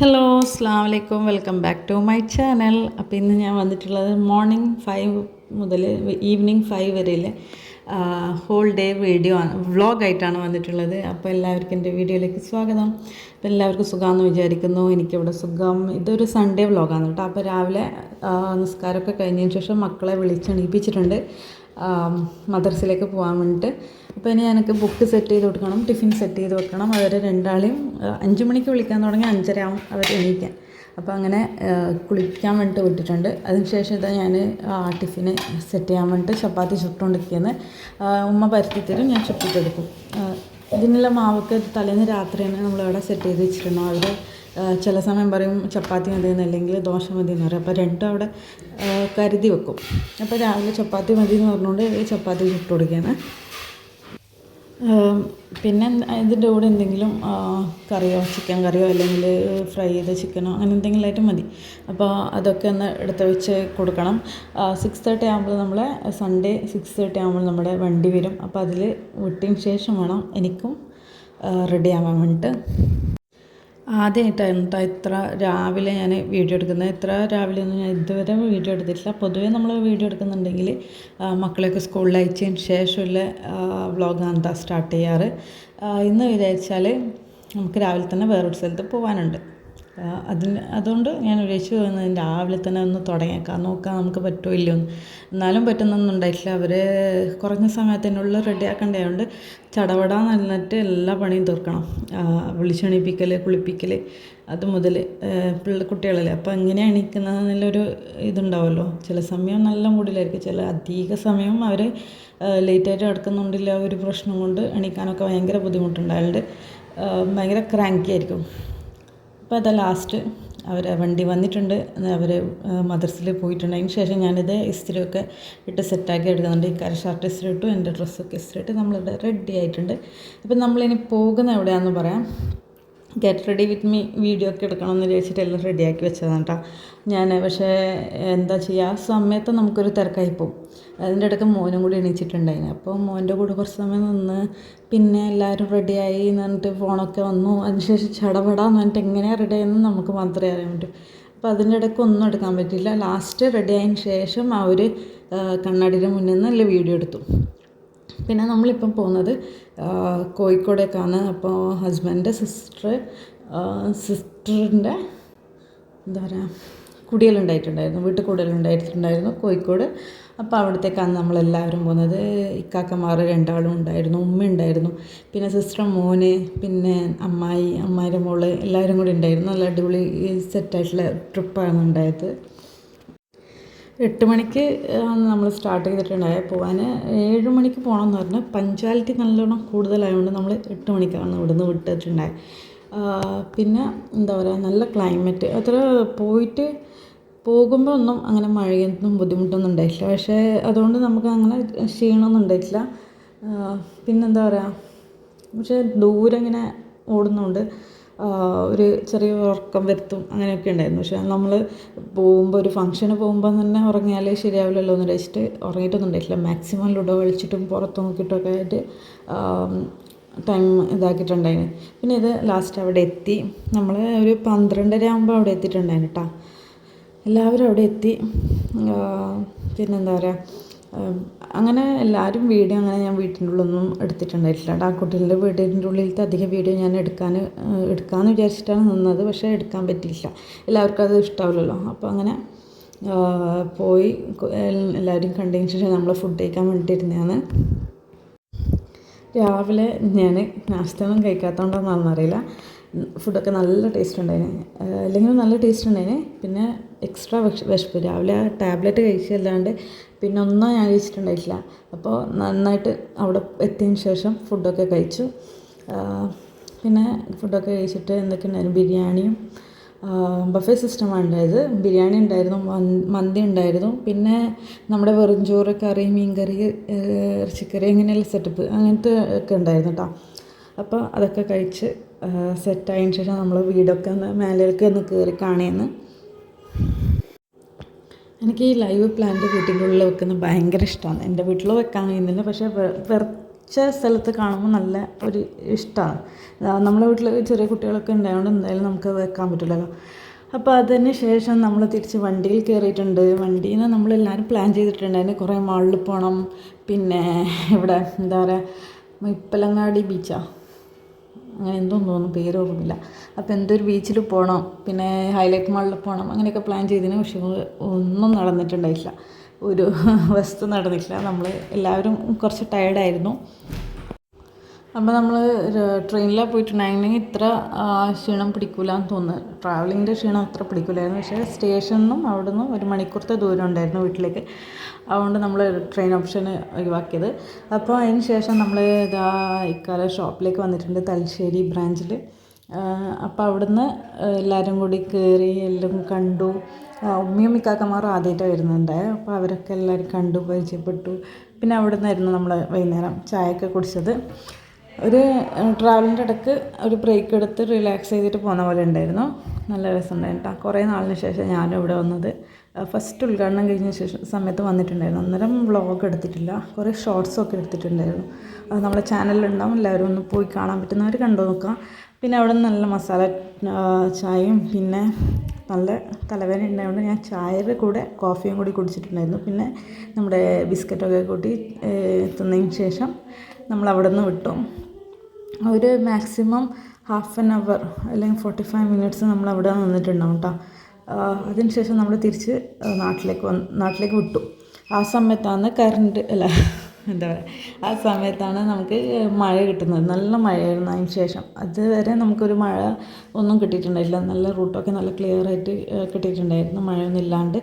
Hello അസ്സാം വലൈക്കും welcome back to my channel അപ്പോൾ ഇന്ന് ഞാൻ വന്നിട്ടുള്ളത് മോർണിംഗ് ഫൈവ് മുതൽ ഈവനിങ് ഫൈവ് വരെയിലെ ഹോൾ ഡേ വീഡിയോ ആണ് വ്ളോഗായിട്ടാണ് വന്നിട്ടുള്ളത്. അപ്പോൾ എല്ലാവർക്കും എന്റെ വീഡിയോയിലേക്ക് സ്വാഗതം. അപ്പോൾ എല്ലാവർക്കും സുഖമാണെന്ന് വിചാരിക്കുന്നു. എനിക്കിവിടെ സുഖം. ഇതൊരു സൺഡേ വ്ളോഗാണ് കേട്ടോ. അപ്പോൾ രാവിലെ നിസ്കാരമൊക്കെ കഴിഞ്ഞതിന് ശേഷം മക്കളെ വിളിച്ചെണീപ്പിച്ചിട്ടുണ്ട് മദർസിലേക്ക് പോകാൻ വേണ്ടിയിട്ട് അപ്പോൾ ഇനി എനിക്ക് ബുക്ക് സെറ്റ് ചെയ്ത് കൊടുക്കണം ടിഫിൻ സെറ്റ് ചെയ്ത് വെക്കണം. അവർ രണ്ടാളെയും അഞ്ച് മണിക്ക് വിളിക്കാൻ തുടങ്ങി അഞ്ചര ആവും അവർ എണീക്കാൻ. അപ്പോൾ അങ്ങനെ കുളിക്കാൻ വേണ്ടിയിട്ട് വിട്ടിട്ടുണ്ട്. അതിനുശേഷം ഇതാ ഞാൻ ടിഫിന് സെറ്റ് ചെയ്യാൻ വേണ്ടിയിട്ട് ചപ്പാത്തി ചുട്ടുകൊണ്ടിരിക്കുന്നത് ഉമ്മ പരത്തി തരും ഞാൻ ചുട്ടിട്ടെടുക്കും ഇതിനുള്ള മാവൊക്കെ തലേന്ന് രാത്രി തന്നെ നമ്മളിവിടെ സെറ്റ് ചെയ്ത് വെച്ചിരുന്നു അവർ ചില സമയം പറയും ചപ്പാത്തി മതി എന്നല്ലെങ്കിൽ ദോശ മതി എന്ന് പറയും. അപ്പോൾ രണ്ടും അവിടെ കരുതി വെക്കും. അപ്പോൾ രാവിലെ ചപ്പാത്തി മതി എന്ന് പറഞ്ഞുകൊണ്ട് ഈ ചപ്പാത്തി ചുട്ട് കൊടുക്കുകയാണ്. പിന്നെ ഇതിന്റെ കൂടെ എന്തെങ്കിലും കറിയോ ചിക്കൻ കറിയോ അല്ലെങ്കിൽ ഫ്രൈ ചെയ്ത ചിക്കനോ അങ്ങനെ എന്തെങ്കിലും ആയിട്ട് മതി. അപ്പോൾ അതൊക്കെ ഒന്ന് എടുത്ത് വെച്ച് കൊടുക്കണം. സിക്സ് തേർട്ടി ആകുമ്പോൾ നമ്മളെ സൺഡേ സിക്സ് തേർട്ടി ആകുമ്പോൾ നമ്മുടെ വണ്ടി വരും. അപ്പോൾ അതിൽ വിട്ടതിന് ശേഷം വേണം എനിക്കും റെഡി ആവാൻ വേണ്ടിയിട്ട്. ആദ്യമായിട്ടായിരുന്നു കേട്ടോ ഇത്ര രാവിലെ ഞാൻ വീഡിയോ എടുക്കുന്നത്. ഇത്ര രാവിലെ ഒന്നും ഞാൻ ഇതുവരെ വീഡിയോ എടുത്തിട്ടില്ല. പൊതുവേ നമ്മൾ വീഡിയോ എടുക്കുന്നുണ്ടെങ്കിൽ മക്കളെയൊക്കെ സ്കൂളിൽ അയച്ചതിന് ശേഷമുള്ള വ്ളോഗാണ് കേട്ടോ സ്റ്റാർട്ട് ചെയ്യാറ്. ഇന്ന് വിചാരിച്ചാൽ നമുക്ക് രാവിലെ തന്നെ വേറൊരു സ്ഥലത്ത് പോകാനുണ്ട് അതിന് അതുകൊണ്ട് ഞാൻ ഉദ്ദേശിച്ചു പോകുന്നത് രാവിലെ തന്നെ ഒന്ന് തുടങ്ങിയേക്കാം നോക്കാം നമുക്ക് പറ്റുമോ ഇല്ലയോ എന്ന്. എന്നാലും പറ്റുന്നൊന്നും ഉണ്ടായിട്ടില്ല. അവർ കുറഞ്ഞ സമയത്തിനുള്ളിൽ റെഡിയാക്കേണ്ടതുകൊണ്ട് ചടപട നന്നിട്ട് എല്ലാ പണിയും തീർക്കണം. വിളിച്ചെണീപ്പിക്കൽ കുളിപ്പിക്കൽ അത് മുതൽ പിള്ള കുട്ടികളല്ലേ. അപ്പോൾ എങ്ങനെ എണീക്കുന്നതെന്നുള്ളൊരു ഇതുണ്ടാവുമല്ലോ ചില സമയം നല്ല മൂടിലായിരിക്കും ചില അധിക സമയം അവർ ലേറ്റായിട്ട് കിടക്കുന്നുണ്ടില്ല. ഒരു പ്രശ്നം കൊണ്ട് എണീക്കാനൊക്കെ ഭയങ്കര ബുദ്ധിമുട്ടുണ്ടായാലുണ്ട് ഭയങ്കര ക്രാങ്കി ആയിരിക്കും. അപ്പോൾ അതാ ലാസ്റ്റ് അവർ വണ്ടി വന്നിട്ടുണ്ട്. അവർ മദർസിൽ പോയിട്ടുണ്ട്. അതിന് ശേഷം ഞാനിത് ഇസ്തിരിയൊക്കെ ഇട്ട് സെറ്റാക്കി എടുക്കുന്നുണ്ട്. ഈ കര ഷർട്ട് ഇസ്തിരി ഇട്ടു എന്റെ ഡ്രസ്സൊക്കെ ഇസ്തിരി ഇട്ട് നമ്മളിവിടെ റെഡി ആയിട്ടുണ്ട്. അപ്പം നമ്മളിനി പോകുന്ന എവിടെയാണെന്ന് പറയാം. Get ready with me video ഒക്കെ എടുക്കണമെന്ന് വിചാരിച്ചിട്ട് എല്ലാം റെഡിയാക്കി വെച്ചതാണ് കേട്ടോ ഞാൻ പക്ഷേ എന്താ ചെയ്യുക ആ സമയത്ത് നമുക്കൊരു തിരക്കായി പോകും അതിന്റെ ഇടയ്ക്ക് മോനും കൂടി എണീച്ചിട്ടുണ്ടായിരുന്നു. അപ്പോൾ മോന്റെ കൂടെ കുറച്ച് സമയം നിന്ന് പിന്നെ എല്ലാവരും റെഡിയായി എന്ന് പറഞ്ഞിട്ട് ഫോണൊക്കെ വന്നു. അതിനുശേഷം ചടപടാന്ന് പറഞ്ഞിട്ട് എങ്ങനെയാണ് റെഡി ആയെന്ന് നമുക്ക് മാത്രമേ അറിയാൻ പറ്റൂ. അപ്പോൾ അതിന്റെ ഇടയ്ക്ക് ഒന്നും എടുക്കാൻ പറ്റില്ല ലാസ്റ്റ് റെഡി ആയതിന് ശേഷം ആ ഒരു കണ്ണാടിയുടെ മുന്നിൽ നല്ല വീഡിയോ എടുത്തു. പിന്നെ നമ്മളിപ്പം പോകുന്നത് കോഴിക്കോടേക്കാണ്. അപ്പോൾ ഹസ്ബൻഡ് സിസ്റ്റർ സിസ്റ്ററിന്റെ എന്താ പറയുക കുടിയലുണ്ടായിട്ടുണ്ടായിരുന്നു. വീട്ടിൽ കുടിയലുണ്ടായിട്ടുണ്ടായിരുന്നു കോഴിക്കോട്. അപ്പോൾ അവിടത്തേക്കാണ് നമ്മളെല്ലാവരും പോകുന്നത്. ഇക്കാക്കമാർ രണ്ടാളും ഉണ്ടായിരുന്നു ഉമ്മ ഉണ്ടായിരുന്നു. പിന്നെ സിസ്റ്റർ മോന് പിന്നെ അമ്മായി അമ്മായിന്റെ മോൾ എല്ലാവരും കൂടി ഉണ്ടായിരുന്നു. നല്ല അടിപൊളി സെറ്റായിട്ടുള്ള ട്രിപ്പാണ് ഉണ്ടായത്. എട്ട് മണിക്ക് ആണ് നമ്മൾ സ്റ്റാർട്ട് ചെയ്തിട്ടുണ്ടായത് പോകാൻ ഏഴ് മണിക്ക് പോകണമെന്ന് പറഞ്ഞാൽ പഞ്ച്വാലിറ്റി നല്ലോണം കൂടുതലായതുകൊണ്ട് നമ്മൾ എട്ട് മണിക്കാണ് ഇവിടുന്ന് വിട്ടിട്ടുണ്ടായത് പിന്നെ എന്താ പറയുക നല്ല ക്ലൈമറ്റ് അത്ര പോയിട്ട് പോകുമ്പോൾ ഒന്നും അങ്ങനെ മഴയൊന്നും ബുദ്ധിമുട്ടൊന്നും ഉണ്ടായിട്ടില്ല. പക്ഷേ അതുകൊണ്ട് നമുക്ക് അങ്ങനെ ക്ഷീണമൊന്നും ഉണ്ടായിട്ടില്ല. പിന്നെന്താ പറയുക പക്ഷേ ദൂരെ ഇങ്ങനെ ഓടുന്നതുകൊണ്ട് ആ, ഒരു ചെറിയ ഉറക്കം വരുത്തും അങ്ങനെയൊക്കെ ഉണ്ടായിരുന്നു. പക്ഷേ നമ്മൾ പോകുമ്പോൾ ഒരു ഫംഗ്ഷന് പോകുമ്പോൾ തന്നെ ഉറങ്ങിയാലേ ശരിയാവില്ലല്ലോ എന്ന് വെച്ചിട്ട് ഉറങ്ങിയിട്ടൊന്നും ഉണ്ടായിട്ടില്ല. മാക്സിമം ലുഡോ കളിച്ചിട്ടും പുറത്ത് നോക്കിയിട്ടൊക്കെ ആയിട്ട് ടൈം ഇതാക്കിയിട്ടുണ്ടായിരുന്നു പിന്നെ ഇത് ലാസ്റ്റ് അവിടെ എത്തി. നമ്മൾ ഒരു പന്ത്രണ്ടര ആകുമ്പോൾ അവിടെ എത്തിയിട്ടുണ്ടായിരുന്നു കേട്ടോ എല്ലാവരും അവിടെ എത്തി. പിന്നെന്താ പറയുക അങ്ങനെ എല്ലാവരും വീഡിയോ അങ്ങനെ ഞാൻ വീട്ടിന്റെ ഉള്ളൊന്നും എടുത്തിട്ടുണ്ടായിട്ടില്ല. കുട്ടികളുടെ വീടിന്റെ ഉള്ളിലത്തെ അധികം വീഡിയോ ഞാൻ എടുക്കാൻ എടുക്കാമെന്ന് വിചാരിച്ചിട്ടാണ് നിന്നത്. പക്ഷേ എടുക്കാൻ പറ്റിയില്ല. എല്ലാവർക്കും അത് ഇഷ്ടാവില്ലല്ലോ. അപ്പോൾ അങ്ങനെ പോയി എല്ലാവരും കണ്ടതിന് ശേഷം നമ്മൾ ഫുഡ് കഴിക്കാൻ വേണ്ടിയിട്ടിരുന്നതാണ്. രാവിലെ ഞാൻ നാസ്തയൊന്നും കഴിക്കാത്തതുകൊണ്ടാണെന്ന് അറിയില്ല ഫുഡൊക്കെ നല്ല ടേസ്റ്റ് ഉണ്ടായിന്. അല്ലെങ്കിൽ നല്ല ടേസ്റ്റ് ഉണ്ടായിന്. പിന്നെ എക്സ്ട്രാ വിശപ്പ്. രാവിലെ ടാബ്ലറ്റ് കഴിച്ചല്ലാണ്ട് പിന്നെ ഒന്നും ഞാൻ കഴിച്ചിട്ടുണ്ടായിട്ടില്ല. അപ്പോൾ നന്നായിട്ട് അവിടെ എത്തിയതിന് ശേഷം ഫുഡൊക്കെ കഴിച്ചു. പിന്നെ ഫുഡൊക്കെ കഴിച്ചിട്ട് എന്തൊക്കെയുണ്ടായിരുന്നു? ബിരിയാണിയും ബഫേ സിസ്റ്റമാണ് ഉണ്ടായത്. ബിരിയാണി ഉണ്ടായിരുന്നു മന്തി ഉണ്ടായിരുന്നു. പിന്നെ നമ്മുടെ വെറും ചോറ് കറി മീൻകറി ഇറച്ചിക്കറി അങ്ങനെയുള്ള സെറ്റപ്പ് അങ്ങനത്തെ ഒക്കെ ഉണ്ടായിരുന്നു കേട്ടോ അപ്പോൾ അതൊക്കെ കഴിച്ച് സെറ്റായതിന് ശേഷം നമ്മൾ വീടൊക്കെ ഒന്ന് മേലേക്ക് ഒന്ന് കയറി കാണുന്നു. എനിക്ക് ഈ ലൈവ് പ്ലാന്റ് വീട്ടിന്റെ വെക്കുന്നത് ഭയങ്കര ഇഷ്ടമാണ്. എന്റെ വീട്ടിൽ വെക്കാൻ കഴിയുന്നില്ല പക്ഷേ വെറച്ച സ്ഥലത്ത് കാണുമ്പോൾ നല്ല ഒരു ഇഷ്ടമാണ്. നമ്മളെ വീട്ടിൽ ചെറിയ കുട്ടികളൊക്കെ ഉണ്ടായതുകൊണ്ട് എന്തായാലും നമുക്ക് വെക്കാൻ പറ്റില്ലല്ലോ. അപ്പോൾ അതിന് ശേഷം നമ്മൾ തിരിച്ച് വണ്ടിയിൽ കയറിയിട്ടുണ്ട്. വണ്ടിയിൽ നിന്ന് നമ്മളെല്ലാവരും പ്ലാൻ ചെയ്തിട്ടുണ്ട് അതിന് കുറേ മാളിൽ പോകണം പിന്നെ ഇവിടെ എന്താ പറയുക ഇപ്പലങ്ങാടി ബീച്ചാ അങ്ങനെ എന്തോ തോന്നുന്നു പേരോർമ്മില്ല അപ്പോൾ എന്തൊരു ബീച്ചിൽ പോകണം പിന്നെ ഹൈലൈറ്റ് മാളിൽ പോകണം അങ്ങനെയൊക്കെ പ്ലാൻ ചെയ്തതിന് പക്ഷേ ഒന്നും നടന്നിട്ടുണ്ടായില്ല ഒരു വസ്തു നടന്നിട്ടില്ല. നമ്മൾ എല്ലാവരും കുറച്ച് ടയർഡായിരുന്നു അപ്പോൾ നമ്മൾ ട്രെയിനിലാണ് പോയിട്ടുണ്ടായിരുന്നെങ്കിൽ ഇത്ര ക്ഷീണം പിടിക്കില്ല എന്ന് തോന്നുന്നു. ട്രാവലിങ്ങിന്റെ ക്ഷീണം അത്ര പിടിക്കില്ലായിരുന്നു പക്ഷേ സ്റ്റേഷനിൽ നിന്നും അവിടെ നിന്നും ഒരു മണിക്കൂറത്തെ ദൂരം ഉണ്ടായിരുന്നു വീട്ടിലേക്ക്. അതുകൊണ്ട് നമ്മൾ ട്രെയിൻ ഓപ്ഷൻ ഒഴിവാക്കിയത്. അപ്പോൾ അതിന് ശേഷം നമ്മൾ ഇതാ ഇക്കാല ഷോപ്പിലേക്ക് വന്നിട്ടുണ്ട് തലശ്ശേരി ബ്രാഞ്ചിൽ അപ്പോൾ അവിടുന്ന് എല്ലാവരും കൂടി കയറി എല്ലാം കണ്ടു. ഉമ്മയും ഇക്കാക്കന്മാരും ആദ്യമായിട്ടാണ് വരുന്നുണ്ട്. അപ്പോൾ അവരൊക്കെ എല്ലാവരും കണ്ടു പരിചയപ്പെട്ടു. പിന്നെ അവിടെ നിന്നായിരുന്നു നമ്മൾ വൈകുന്നേരം ചായയൊക്കെ കുടിച്ചത്. ഒരു ട്രാവലിന്റെ ഇടയ്ക്ക് ഒരു ബ്രേക്ക് എടുത്ത് റിലാക്സ് ചെയ്തിട്ട് പോകുന്ന പോലെ ഉണ്ടായിരുന്നു. നല്ല രസമുണ്ടായിരുന്നു കേട്ടോ കുറേ നാളിന് ശേഷം ഞാനും ഇവിടെ വന്നത്. ഫസ്റ്റ് ഉദ്ഘാടനം കഴിഞ്ഞ ശേഷം സമയത്ത് വന്നിട്ടുണ്ടായിരുന്നു. അന്നേരം വ്ളോഗ് എടുത്തിട്ടില്ല. കുറേ ഷോർട്സും ഒക്കെ എടുത്തിട്ടുണ്ടായിരുന്നു. അത് നമ്മളെ ചാനലിലുണ്ടാവും എല്ലാവരും ഒന്ന് പോയി കാണാൻ പറ്റുന്നവർ കണ്ടു നോക്കാം. പിന്നെ അവിടെ നല്ല മസാല ചായയും പിന്നെ നല്ല തലവേദന ഉണ്ടായതുകൊണ്ട് ഞാൻ ചായയുടെ കൂടെ കോഫിയും കൂടി കുടിച്ചിട്ടുണ്ടായിരുന്നു. പിന്നെ നമ്മുടെ ബിസ്ക്കറ്റൊക്കെ കൂട്ടി എത്തുന്നതിന് തിന്നതിന് ശേഷം നമ്മൾ അവിടെ നിന്ന് വിട്ടു. ഒരു മാക്സിമം ഹാഫ് ആൻ അവർ അല്ലെങ്കിൽ ഫോർട്ടി ഫൈവ് മിനിറ്റ്സ് നമ്മൾ അവിടെ നിന്നിട്ടുണ്ടാവും കേട്ടോ അതിന് ശേഷം നമ്മൾ തിരിച്ച് നാട്ടിലേക്ക് വന്ന് നാട്ടിലേക്ക് വിട്ടു. ആ സമയത്താണ് കറണ്ട് അല്ല എന്താ പറയുക ആ സമയത്താണ് നമുക്ക് മഴ കിട്ടുന്നത്. നല്ല മഴയായിരുന്നു അതിന് ശേഷം. അതുവരെ നമുക്കൊരു മഴ ഒന്നും കിട്ടിയിട്ടുണ്ടായില്ല. നല്ല റൂട്ടൊക്കെ നല്ല ക്ലിയർ ആയിട്ട് കിട്ടിയിട്ടുണ്ടായിരുന്നു. മഴയൊന്നും ഇല്ലാണ്ട്.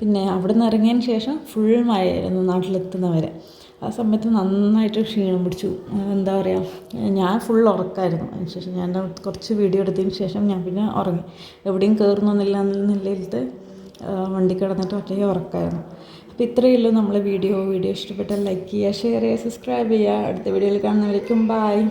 പിന്നെ അവിടെ നിന്ന് ഇറങ്ങിയതിന് ശേഷം ഫുൾ മഴയായിരുന്നു നാട്ടിലെത്തുന്നവരെ. ആ സമയത്ത് നന്നായിട്ട് ക്ഷീണം പിടിച്ചു. എന്താ പറയുക ഞാൻ ഫുൾ ഉറക്കമായിരുന്നു അതിന് ശേഷം ഞാൻ കുറച്ച് വീഡിയോ എടുത്തതിന് ശേഷം ഞാൻ പിന്നെ ഉറങ്ങി. എവിടെയും കയറുന്നൊന്നുമില്ല എന്ന നിലയിലത്ത് വണ്ടി കിടന്നിട്ട് ഒറ്റയ്ക്ക് ഉറക്കമായിരുന്നു അപ്പോൾ ഇത്രയേ ഉള്ളൂ നമ്മളെ വീഡിയോ വീഡിയോ ഇഷ്ടപ്പെട്ടാൽ ലൈക്ക് ചെയ്യുക ഷെയർ ചെയ്യുക സബ്സ്ക്രൈബ് ചെയ്യുക. അടുത്ത വീഡിയോയിൽ കാണുന്നവരേക്കും ബായ്